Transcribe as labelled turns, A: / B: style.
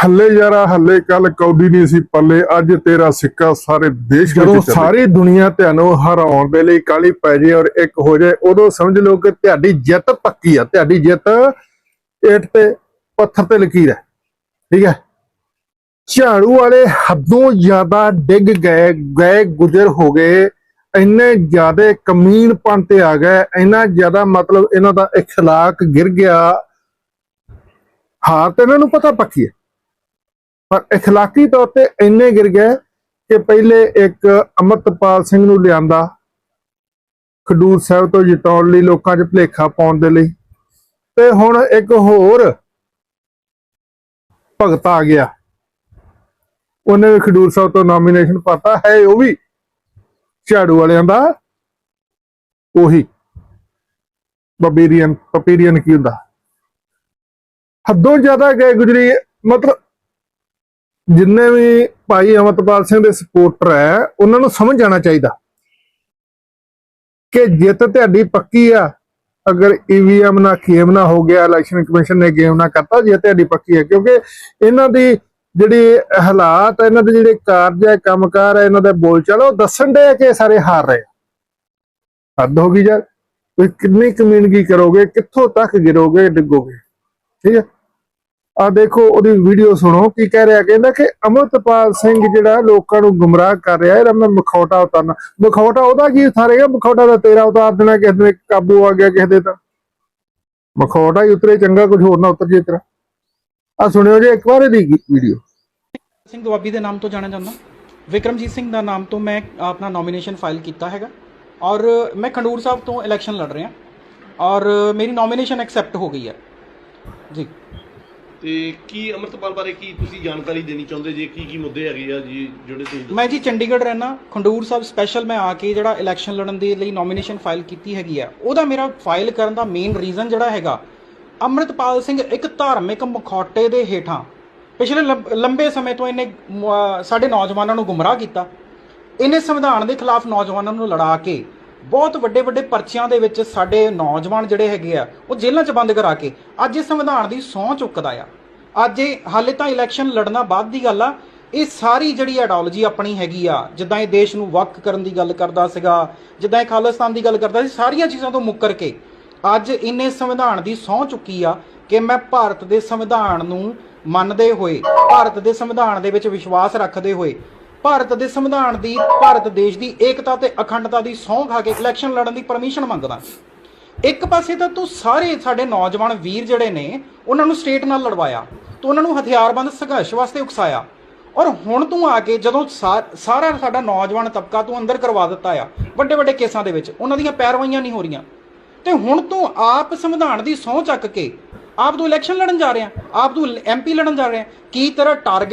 A: ਹੱਲੇ ਯਾਰਾ ਹੱਲੇ ਕੱਲ ਕੌਡੀ ਨਹੀਂ ਸੀ ਪੱਲੇ ਅੱਜ ਤੇਰਾ ਸਿੱਕਾ ਸਾਰੇ ਦੇਸ਼ ਵਿੱਚ
B: ਜਦੋਂ
A: ਚੱਲੇ।
B: ਸਾਰੀ ਦੁਨੀਆ ਤੁਹਾਨੂੰ ਹਰਾਉਣ ਦੇ ਲਈ ਕਾਲੀ ਪੈ ਜੇ ਔਰ ਇੱਕ ਹੋ ਜਾਏ ਉਦੋਂ ਸਮਝ ਲਓ ਕਿ ਤੁਹਾਡੀ ਜਿੱਤ ਪੱਕੀ ਆ ਤੁਹਾਡੀ ਜਿੱਤ ਏਟ ਤੇ ਪੱਥਰ ਤੇ ਲਕੀਰ ਹੈ ਠੀਕ ਹੈ ਝਾੜੂ ਵਾਲੇ ਹੱਦੋਂ ਜ਼ਿਆਦਾ ਡਿੱਗ ਗਏ ਗਏ ਗੁਜ਼ਰ ਹੋ ਗਏ ਇੰਨੇ ਜ਼ਿਆਦਾ ਕਮੀਨਪਨ ਤੇ ਆ ਗਏ ਇੰਨਾ ਜ਼ਿਆਦਾ ਮਤਲਬ ਇਹਨਾਂ ਦਾ اخلاق ਗਿਰ ਗਿਆ ਹਾਰ ਤੇ ਇਹਨਾਂ ਨੂੰ ਪਤਾ ਪੱਕੀ ਹੈ ਪਰ اخلاقی ਤੌਰ ਤੇ ਇੰਨੇ ਗਿਰ ਗਏ ਕਿ ਪਹਿਲੇ ਇੱਕ ਅਮਰਤਪਾਲ ਸਿੰਘ ਨੂੰ ਲਿਆਂਦਾ ਖਡੂਰ ਸਾਹਿਬ ਤੋਂ ਜਿਤਾਉਣ ਲਈ ਲੋਕਾਂ 'ਚ ਭਲੇਖਾ ਪਾਉਣ ਦੇ ਲਈ ਤੇ ਹੁਣ ਇੱਕ ਹੋਰ ਭਗਤ ਆ ਗਿਆ ਉਹਨੇ ਵੀ ਖਡੂਰ ਸਾਹਿਬ ਤੋਂ ਨਾਮੀਨੇਸ਼ਨ ਪਾਤਾ ਹੈ ਉਹ ਵੀ ਝਾੜੂ ਵਾਲਿਆਂ ਦਾ ਉਹੀ ਬਬੀਰੀਅਨ ਪਪੀਰੀਅਨ ਕੀ ਹੁੰਦਾ ਹੱਦੋਂ ਜ਼ਿਆਦਾ ਗਏ ਗੁਜਰੀ ਮਤਲਬ ਜਿੰਨੇ ਵੀ ਭਾਈ ਅਮਰਤਪਾਲ ਸਿੰਘ ਦੇ ਸਪੋਰਟਰ ਹੈ, ਉਹਨਾਂ ਨੂੰ ਸਮਝ ਜਾਣਾ ਚਾਹੀਦਾ ਕਿ ਜਿੱਤ ਤੁਹਾਡੀ ਪੱਕੀ ਆ। ਅਗਰ ਈਵੀਐਮ ਨਾ ਖੇਮ ਨਾ ਹੋ ਗਿਆ, ਇਲੈਕਸ਼ਨ ਕਮਿਸ਼ਨ ਨੇ ਗੇਮ ਨਾ ਕਰਤਾ, ਜੇ ਤੁਹਾਡੀ ਪੱਕੀ ਹੈ। ਕਿਉਂਕਿ ਇਹਨਾਂ ਦੀ ਜਿਹੜੀ ਹਾਲਾਤ ਇਹਨਾਂ ਦੇ ਜਿਹੜੇ ਕਾਰਜ ਹੈ ਕੰਮਕਾਰ ਹੈ ਇਹਨਾਂ ਦੇ ਬੋਲਚਾਲ ਉਹ ਦੱਸਣ ਦੇ ਕਿ ਇਹ ਸਾਰੇ ਹਾਰ ਰਹੇ ਆ। ਹੱਦ ਹੋ ਗਈ ਯਾਰ। ਤੁਸੀਂ ਕਿੰਨੀ ਕਮਿਊਨਿਟੀ ਕਰੋਗੇ, ਕਿੱਥੋਂ ਤੱਕ ਗਿਰੋਗੇ, ਡਿੱਗੋਗੇ। ਠੀਕ ਹੈ। ਆ ਦੇਖੋ, ਉਹਦੀ ਵੀਡੀਓ ਸੁਣੋ, ਕੀ ਕਹਿ ਰਿਹਾ, ਕਹਿੰਦਾ ਕਿ ਅਮਰਤਪਾਲ ਸਿੰਘ ਜਿਹੜਾ ਲੋਕਾਂ ਨੂੰ ਗੁੰਮਰਾਹ ਕਰ ਰਿਹਾ ਹੈ ਮੈਂ ਮਖੌਟਾ ਉਤਾਰਨਾ। ਮਖੌਟਾ ਉਹਦਾ ਕੀ ਉਤਾਰੇਗਾ? ਮਖੌਟਾ ਦਾ ਤੇਰਾ ਉਤਾਰ ਦੇਣਾ, ਕਿਸੇ ਦੇ ਕਾਬੂ ਆ ਗਿਆ, ਕਿਸੇ ਦੇ ਤਾਂ। ਮਖੌਟਾ ਹੀ ਉਤਰੇ, ਚੰਗਾ ਕੁਝ ਹੋਰ ਨਾ ਉਤਰ ਜੇ ਤੇਰਾ। ਆ ਸੁਣਿਓ ਜੇ, ਇੱਕ ਵਾਰ ਇਹਦੀ ਵੀਡੀਓ
C: ਸਿੰਘ ਦੁਆਬੀ ਦੇ ਨਾਮ ਤੋਂ ਜਾਣਿਆ ਜਾਂਦਾ। ਵਿਕਰਮਜੀਤ ਸਿੰਘ ਦਾ ਨਾਮ ਤੋਂ ਮੈਂ ਆਪਣਾ ਨੋਮੀਨੇਸ਼ਨ ਫਾਈਲ ਕੀਤਾ ਹੈਗਾ। ਔਰ ਮੈਂ ਖੰਡੂਰ ਸਾਹਿਬ ਤੋਂ ਇਲੈਕਸ਼ਨ ਲੜ ਰਿਹਾ। ਔਰ ਮੇਰੀ ਨੋਮੀਨੇਸ਼ਨ ਐਕਸੈਪਟ ਹੋ ਗਈ ਹੈ। ਜੀ।
D: ਤੇ ਕੀ ਅੰਮ੍ਰਿਤਪਾਲ ਬਾਰੇ ਕੀ ਤੁਸੀਂ ਜਾਣਕਾਰੀ ਦੇਣੀ ਚਾਹੁੰਦੇ? ਜੇ ਕੀ ਕੀ ਮੁੱਦੇ ਹੈਗੇ ਆ ਜੀ ਜਿਹੜੇ ਤੁਸੀਂ
C: ਮੈਂ ਜੀ ਚੰਡੀਗੜ੍ਹ ਰਹਿਣਾ ਖੰਡੂਰ ਸਾਹਿਬ ਸਪੈਸ਼ਲ ਮੈਂ ਆ ਕੇ ਜਿਹੜਾ ਇਲੈਕਸ਼ਨ ਲੜਨ ਦੇ ਲਈ ਨੋਮੀਨੇਸ਼ਨ ਫਾਈਲ ਕੀਤੀ ਹੈਗੀ ਆ। ਉਹਦਾ ਮੇਰਾ ਫਾਈਲ ਕਰਨ ਦਾ ਮੇਨ ਰੀਜ਼ਨ ਜਿਹੜਾ ਹੈਗਾ, ਅੰਮ੍ਰਿਤਪਾਲ ਸਿੰਘ ਇੱਕ ਧਾਰਮਿਕ ਮਖੌਟੇ ਦੇ ਹੇਠਾਂ ਪਿਛਲੇ ਲੰਬ- ਲੰਬੇ ਸਮੇਂ ਤੋਂ ਇਹਨੇ ਸਾਡੇ ਨੌਜਵਾਨਾਂ ਨੂੰ ਗੁੰਮਰਾਹ ਕੀਤਾ। ਇਹਨੇ ਸੰਵਿਧਾਨ ਦੇ ਖਿਲਾਫ ਨੌਜਵਾਨਾਂ ਨੂੰ ਲੜਾ ਕੇ ਬਹੁਤ ਵੱਡੇ ਵੱਡੇ ਪਰਚਿਆਂ ਦੇ ਵਿੱਚ ਸਾਡੇ ਨੌਜਵਾਨ ਜਿਹੜੇ ਹੈਗੇ ਆ, ਉਹ ਜੇਲ੍ਹਾਂ 'ਚ ਬੰਦ ਕਰਾ ਕੇ ਅੱਜ ਇਹ ਸੰਵਿਧਾਨ ਦੀ ਸਹੁੰ ਚੁੱਕਦਾ ਆ। ਅੱਜ ਇਹ ਹਾਲੇ ਤਾਂ ਇਲੈਕਸ਼ਨ ਲੜਨਾ ਬਾਅਦ ਦੀ ਗੱਲ ਆ। ਇਹ ਸਾਰੀ ਜਿਹੜੀ ਆਈਡੀਓਲੋਜੀ ਆਪਣੀ ਹੈਗੀ ਆ, ਜਿੱਦਾਂ ਇਹ ਦੇਸ਼ ਨੂੰ ਵੱਖ ਕਰਨ ਦੀ ਗੱਲ ਕਰਦਾ ਸੀਗਾ, ਜਿੱਦਾਂ ਇਹ ਖਾਲਿਸਤਾਨ ਦੀ ਗੱਲ ਕਰਦਾ ਸੀ, ਸਾਰੀਆਂ ਚੀਜ਼ਾਂ ਤੋਂ ਮੁੱਕਰ ਕੇ ਅੱਜ ਇਹਨੇ ਸੰਵਿਧਾਨ ਦੀ ਸਹੁੰ ਚੁੱਕੀ ਆ ਕਿ ਮੈਂ ਭਾਰਤ ਦੇ ਸੰਵਿਧਾਨ ਨੂੰ ਮੰਨਦੇ ਹੋਏ, ਭਾਰਤ ਦੇ ਸੰਵਿਧਾਨ ਦੇ ਵਿੱਚ ਵਿਸ਼ਵਾਸ ਰੱਖਦੇ ਹੋਏ ਭਾਰਤ ਦੇ ਸੰਵਿਧਾਨ ਦੀ, ਭਾਰਤ ਦੇਸ਼ ਦੀ ਏਕਤਾ ਤੇ ਅਖੰਡਤਾ ਦੀ ਸਹੁੰ ਖਾ ਕੇ ਇਲੈਕਸ਼ਨ ਲੜਨ ਦੀ ਪਰਮਿਸ਼ਨ ਮੰਗਦਾ ਇੱਕ ਪਾਸੇ ਤਾਂ ਤੂੰ ਸਾਰੇ ਸਾਡੇ ਨੌਜਵਾਨ ਵੀਰ ਜਿਹੜੇ ਨੇ, ਉਹਨਾਂ ਨੂੰ ਸਟੇਟ ਨਾਲ ਲੜਵਾਇਆ, ਤੂੰ ਉਹਨਾਂ ਨੂੰ ਹਥਿਆਰਬੰਦ ਸੰਘਰਸ਼ ਵਾਸਤੇ ਉਕਸਾਇਆ। ਔਰ ਹੁਣ ਤੂੰ ਆ ਕੇ ਜਦੋਂ ਸਾ- ਸਾਰਾ ਸਾਡਾ ਨੌਜਵਾਨ ਤਬਕਾ ਤੂੰ ਅੰਦਰ ਕਰਵਾ ਦਿੱਤਾ ਆ ਵੱਡੇ ਵੱਡੇ ਕੇਸਾਂ ਦੇ ਵਿੱਚ, ਉਹਨਾਂ ਦੀਆਂ ਪੈਰਵਾਈਆਂ ਨਹੀਂ ਹੋ ਰਹੀਆਂ। ਤੇ ਹੁਣ ਤੂੰ ਆਪ ਸੰਵਿਧਾਨ ਦੀ ਸਹੁੰ ਚੱਕ ਕੇ, ਆਪ ਤੂੰ ਇਲੈਕਸ਼ਨ ਲੜਨ ਜਾ ਰਿਹਾ, ਆਪ ਤੂੰ ਐਮਪੀ ਲੜਨ ਜਾ ਰਿਹਾ, ਕੀ ਤੇਰਾ ਟਾਰਗੇਟ